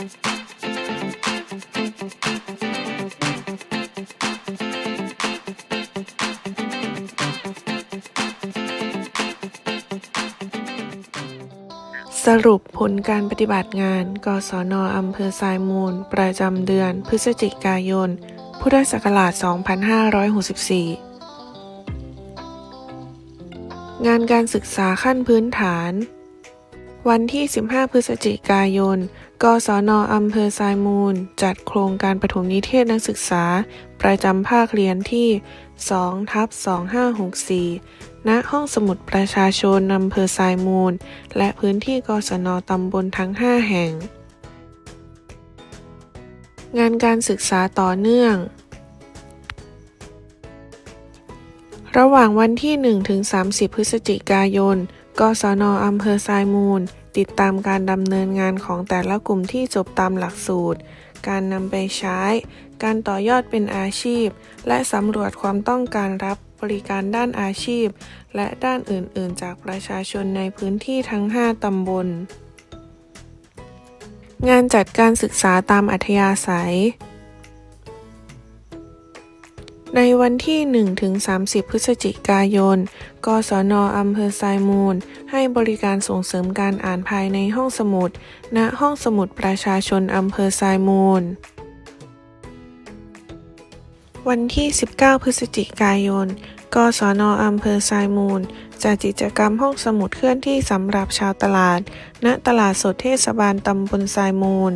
สรุปผลการปฏิบัติงาน กศนอำเภอทรายมูล ประจำเดือน พฤศจิกายน พุทธศักราช 2564 งานการศึกษาขั้นพื้นฐาน วันที่ 15 พฤศจิกายน กศนอำเภอทรายมูล จัดโครงการปฐมนิเทศนักศึกษา ประจำภาคเรียนที่ 2 ทับ 2564 ณ ห้องสมุดประชาชนอำเภอทรายมูล และพื้นที่กศนตำบลทั้ง 5 แห่ง งานการศึกษาต่อเนื่อง ระหว่างวันที่1ถึง30 พฤศจิกายนกศนอำเภอทรายมูล ติดตามการดำเนินงานของแต่ละกลุ่มที่จบตามหลักสูตร การนำไปใช้ การต่อยอดเป็นอาชีพ และสำรวจความต้องการรับบริการด้านอาชีพ และด้านอื่น ๆ จากประชาชนในพื้นที่ทั้ง 5 ตำบล งานจัดการศึกษาตามอัธยาศัย ในวันที่1ถึง30 พฤศจิกายน กศนอำเภอทรายมูล ให้บริการส่งเสริมการอ่านภายในห้องสมุด ณ ห้องสมุดประชาชนอำเภอทรายมูล วันที่ 19 พฤศจิกายน กศนอำเภอทรายมูล จัดกิจกรรมห้องสมุดเคลื่อนที่สำหรับชาวตลาด ณ ตลาดสดเทศบาลตำบลทรายมูล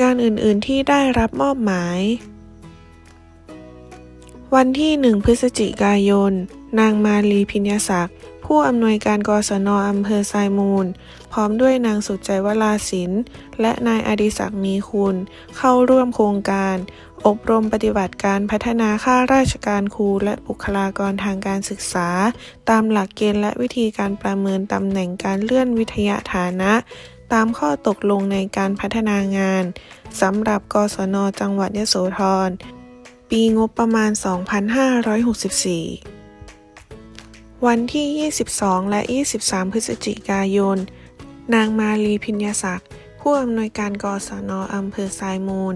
งานอื่นๆที่ได้รับมอบหมาย วันที่ 1 พฤศจิกายน นางมาลีพิญญศักดิ์ผู้อำนวยการกศนอำเภอทรายมูล พร้อมด้วยนางสุดใจวราศิลป์และนายอดิศักดิ์มีคุณ เข้าร่วมโครงการ อบรมปฏิบัติการพัฒนาข้าราชการครูและบุคลากรทางการศึกษา ตามหลักเกณฑ์และวิธีการประเมินตำแหน่งการเลื่อนวิทยาฐานะ ตามข้อตกลงในการพัฒนางานสำหรับกศนจังหวัดยโสธร ปีงบประมาณ 2564 วันที่ 22 และ 23 พฤศจิกายน นางมาลีพิญญศักดิ์ผู้อำนวยการกศนอำเภอทรายมูล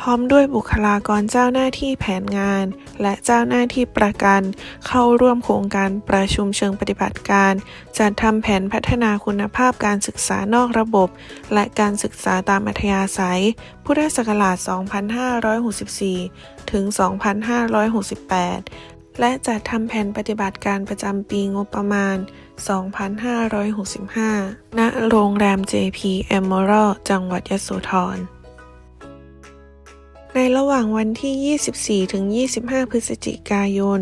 พร้อมด้วยบุคลากรเจ้าหน้าที่แผนงาน และเจ้าหน้าที่ประกัน เข้าร่วมโครงการประชุมเชิงปฏิบัติการ จัดทำแผนพัฒนาคุณภาพการศึกษานอกระบบ และการศึกษาตามอัธยาศัย พุทธศักราช 2564 ถึง 2568และจัดทำแผนปฏิบัติการประจำปีงบประมาณ 2565 ณ โรงแรม JP Emerald จังหวัดยโสธร ในระหว่างวันที่ 24 ถึง 25 พฤศจิกายน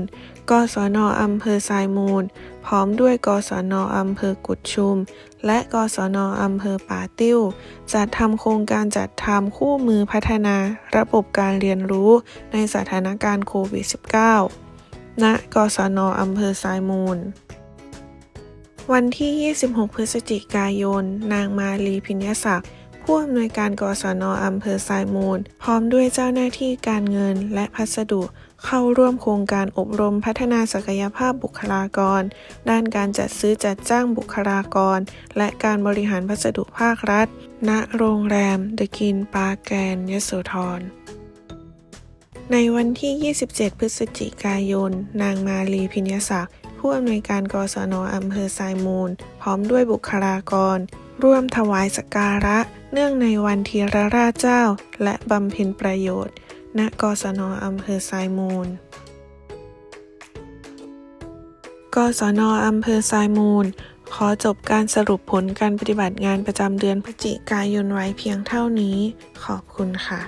กศนอำเภอทรายมูล พร้อมด้วยกศนอำเภอกุดชุม และกศนอำเภอป่าติ้ว จัดทำโครงการจัดทำคู่มือพัฒนาระบบการเรียนรู้ในสถานการณ์โควิด -19 ณ กศนอำเภอทรายมูลวันที่ 26 พฤศจิกายน นางมาลีพิญญศักดิ์ ผู้อำนวยการกศนอำเภอทรายมูล พร้อมด้วยเจ้าหน้าที่การเงินและพัสดุ เข้าร่วมโครงการอบรมพัฒนาศักยภาพบุคลากร ด้านการจัดซื้อจัดจ้างบุคลากร และการบริหารพัสดุภาครัฐ ณ โรงแรมเดอะกินปาแกนยโสธรในวันที่ 27 พฤศจิกายน นางมาลีพิญญศักดิ์ผู้อำนวยการกศนอำเภอทรายมูล พร้อมด้วยบุคลากร ร่วมถวายสักการะ เนื่องในวันทีรราชเจ้า และบำเพ็ญประโยชน์ ณ กศนอำเภอทรายมูล กศนอำเภอทรายมูล ขอจบการสรุปผลการปฏิบัติงานประจำเดือนพฤศจิกายนไว้เพียงเท่านี้ ขอบคุณค่ะ